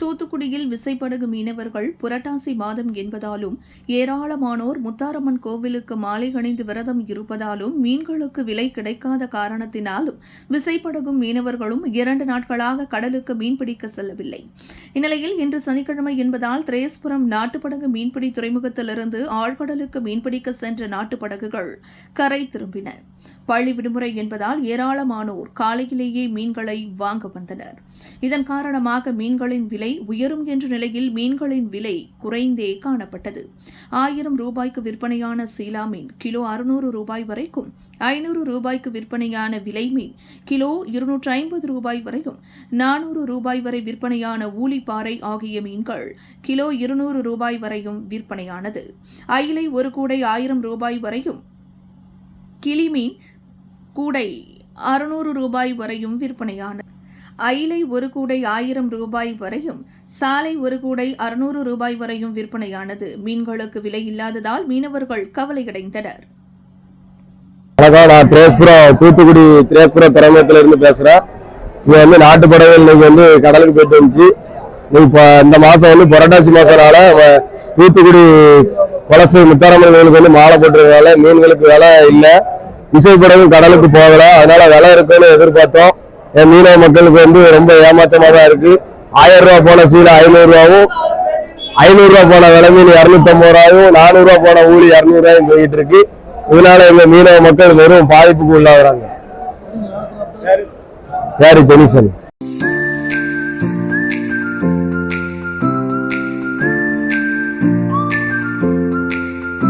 தூத்துக்குடியில் விசைப்படகு மீனவர்கள் புரட்டாசி மாதம் என்பதாலும் ஏராளமானோர் முத்தாரம்மன் கோவிலுக்கு மாலை அணிந்து விரதம் இருப்பதாலும் மீன்களுக்கு விலை கிடைக்காத காரணத்தினாலும் விசைப்படகும் மீனவர்களும் இரண்டு நாட்களாக கடலுக்கு மீன்பிடிக்க செல்லவில்லை. இந்நிலையில் இன்று சனிக்கிழமை என்பதால் திரேஸ்புரம் நாட்டுப்படகு மீன்பிடி துறைமுகத்திலிருந்து ஆழ்கடலுக்கு மீன்பிடிக்க சென்ற நாட்டுப்படகுகள் கரை திரும்பின. பள்ளி விடுமுறை என்பதால் ஏராளமானோர் காலையிலேயே மீன்களை வாங்க வந்தனர். இதன் காரணமாக மீன்களின் விலை விலை உயரும் என்ற நிலையில் மீன்களின் விலை குறைந்தே காணப்பட்டது. ஆயிரம் ரூபாய்க்கு விற்பனையான சீலா மீன் கிலோ அறுநூறு ரூபாய் வரைக்கும் ஐநூறு ரூபாய்க்கு விற்பனையான விலை மீன் கிலோ இருநூற்று ஐம்பது ரூபாய் வரையும் நானூறு ரூபாய் வரை விற்பனையான ஊலிப்பாறை ஆகிய மீன்கள் கிலோ இருநூறு ரூபாய் வரையும் விற்பனையானது. அயிலை ஒரு கூடை ஆயிரம் ரூபாய் வரையும் கிளிமீன் கூடை அறுநூறு ரூபாய் வரையும் விற்பனையானது. அயிலை ஒரு கூடை ஆயிரம் ரூபாய் வரையும் சாலை ஒரு கூடை அறுநூறு ரூபாய் வரையும் விற்பனையானது. மீன்களுக்கு விலை இல்லாததால் மீனவர்கள் கவலையடைந்தனர். வணக்கம் நான் திரேஸ்புரம் தூத்துக்குடி திரேஸ்புரம் துறைமுகத்துல இருந்து பேசுறேன். இங்க வந்து நாட்டு படகுகள் இன்னைக்கு வந்து கடலுக்கு போயிட்டு வந்துச்சு. இப்போ இந்த மாசம் வந்து புரட்டாசி மாசம்னால தூத்துக்குடி கொலசு முத்தாரம்மன் கோயிலுக்கு வந்து மாலை போட்டுருக்கனால மீன்களுக்கு விலை இல்லை. விசைப்படகும் கடலுக்கு போகல. அதனால விலை இருக்குன்னு எதிர்பார்த்தோம். மீனவ மக்களுக்கு வந்து ரொம்ப ஏமாற்றமா தான் இருக்கு. ஆயிரம் ரூபாய் போன சீலை ஐநூறு ரூபாவும் ஐநூறு ரூபாய் போன விலை மீன் இரநூத்தம்பது ரூபாயும் நானூறு ரூபாய் போன ஊழி இரநூறுவாயும் ரூபாயும் போயிட்டு இருக்கு. இதனால எங்க மீனவ மக்கள் வெறும் பாதிப்புக்கு உள்ளாகிறாங்க. யாரு ஜெனிசன்?